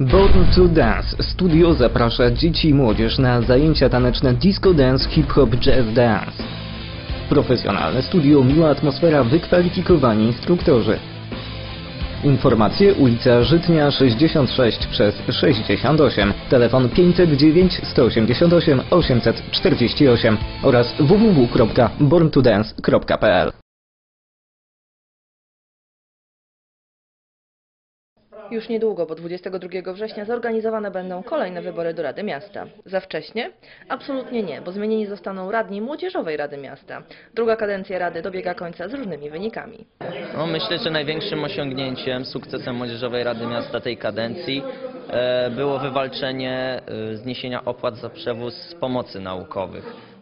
Born to Dance Studio zaprasza dzieci i młodzież na zajęcia taneczne disco dance, hip-hop, jazz dance. Profesjonalne studio, miła atmosfera, wykwalifikowani instruktorzy. Informacje ulica Żytnia 66 przez 68, telefon 509 188 848 oraz www.borntodance.pl Już niedługo, bo 22 września zorganizowane będą kolejne wybory do Rady Miasta. Za wcześnie? Absolutnie nie, bo zmienieni zostaną radni Młodzieżowej Rady Miasta. Druga kadencja Rady dobiega końca z różnymi wynikami. No, myślę, że największym osiągnięciem, sukcesem Młodzieżowej Rady Miasta tej kadencji e, było wywalczenie e, zniesienia opłat za przewóz pomocy naukowych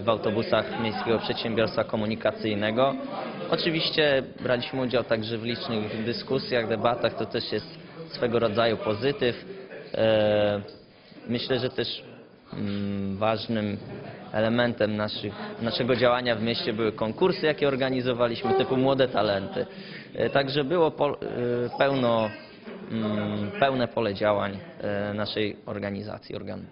w autobusach Miejskiego Przedsiębiorstwa Komunikacyjnego. Oczywiście braliśmy udział także w licznych dyskusjach, debatach, to też jest swego rodzaju pozytyw. E, Myślę, że też mm, ważnym elementem naszych, naszego działania w mieście były konkursy, jakie organizowaliśmy, typu Młode Talenty. E, Także było po, e, pełno, mm, pełne pole działań e, naszej organizacji, organu.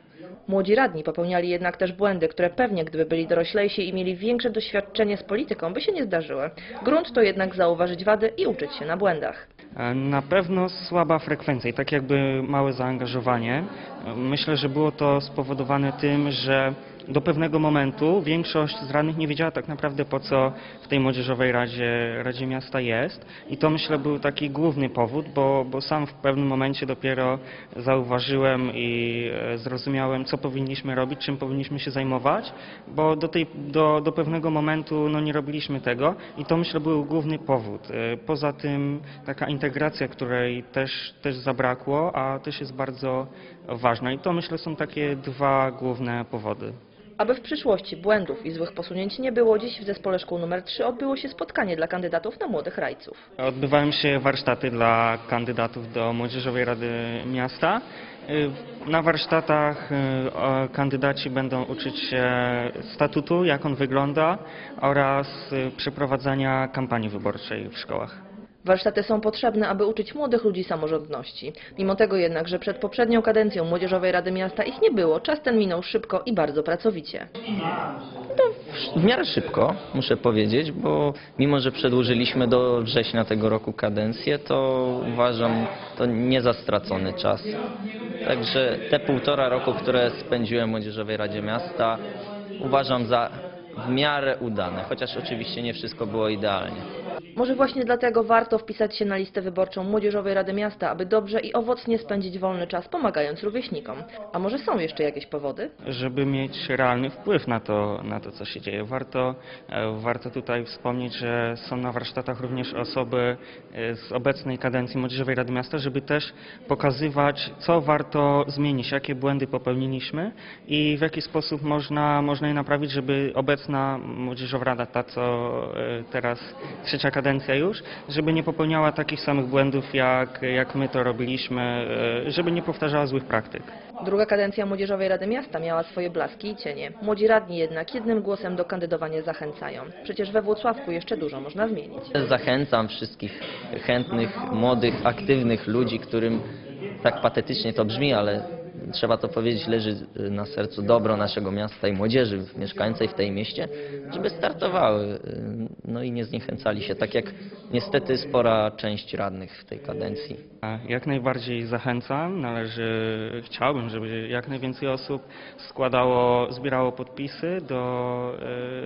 Młodzi radni popełniali jednak też błędy, które pewnie gdyby byli doroślejsi i mieli większe doświadczenie z polityką, by się nie zdarzyły. Grunt to jednak zauważyć wady i uczyć się na błędach. E, Na pewno słaba frekwencja i tak jakby małe zaangażowanie. E, Myślę, że było to spowodowane tym, że do pewnego momentu większość z radnych nie wiedziała tak naprawdę po co w tej młodzieżowej Radzie, Radzie Miasta jest i to myślę był taki główny powód, bo, bo sam w pewnym momencie dopiero zauważyłem i e, zrozumiałem co powinniśmy robić, czym powinniśmy się zajmować, bo do, tej, do, do pewnego momentu no, nie robiliśmy tego i to myślę był główny powód. E, Poza tym taka integracja, której też, też zabrakło, a też jest bardzo ważna i to myślę są takie dwa główne powody. Aby w przyszłości błędów i złych posunięć nie było, dziś w zespole szkół nr 3 odbyło się spotkanie dla kandydatów na młodych rajców. Odbywają się warsztaty dla kandydatów do Młodzieżowej Rady Miasta. Y, Na warsztatach y, kandydaci będą uczyć się statutu, jak on wygląda oraz y, przeprowadzania kampanii wyborczej w szkołach. Warsztaty są potrzebne, aby uczyć młodych ludzi samorządności. Mimo tego jednak, że przed poprzednią kadencją Młodzieżowej Rady Miasta ich nie było, czas ten minął szybko i bardzo pracowicie. W miarę szybko, muszę powiedzieć, bo mimo, że przedłużyliśmy do września tego roku kadencję, to uważam to nie za stracony czas. Także te półtora roku, które spędziłem w Młodzieżowej Radzie Miasta, uważam za w miarę udane, chociaż oczywiście nie wszystko było idealnie. Może właśnie dlatego warto wpisać się na listę wyborczą Młodzieżowej Rady Miasta, aby dobrze i owocnie spędzić wolny czas, pomagając rówieśnikom. A może są jeszcze jakieś powody? żeby mieć realny wpływ na to, na to co się dzieje. Warto, e, warto tutaj wspomnieć, że są na warsztatach również osoby e, z obecnej kadencji Młodzieżowej Rady Miasta, żeby też pokazywać, co warto zmienić, jakie błędy popełniliśmy i w jaki sposób można, można je naprawić, żeby obecna Młodzieżowa Rada, ta co e, teraz trzecia kadencja już, żeby nie popełniała takich samych błędów, jak, jak my to robiliśmy, e, żeby nie powtarzała złych praktyk. Druga kadencja Młodzieżowej Rady Miasta miała swoje blaski i cienie. Młodzi radni jednak jednym głosem do kandydowania zachęcają. Przecież we Włocławku jeszcze dużo można zmienić. Zachęcam wszystkich chętnych, młodych, aktywnych ludzi, którym tak patetycznie to brzmi, ale trzeba to powiedzieć, leży na sercu dobro naszego miasta i młodzieży mieszkającej w tej mieście, żeby startowały, no i nie zniechęcali się, tak jak niestety spora część radnych w tej kadencji. Jak najbardziej zachęcam. Należy, chciałbym, żeby jak najwięcej osób składało, zbierało podpisy do,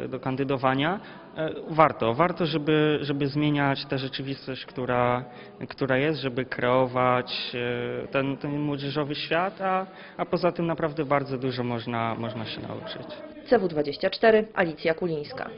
e, do kandydowania. E, Warto, warto, żeby, żeby zmieniać tę rzeczywistość, która, która jest, żeby kreować e, ten, ten młodzieżowy świat, a, a poza tym naprawdę bardzo dużo można, można się nauczyć. CW24, Alicja Kulińska.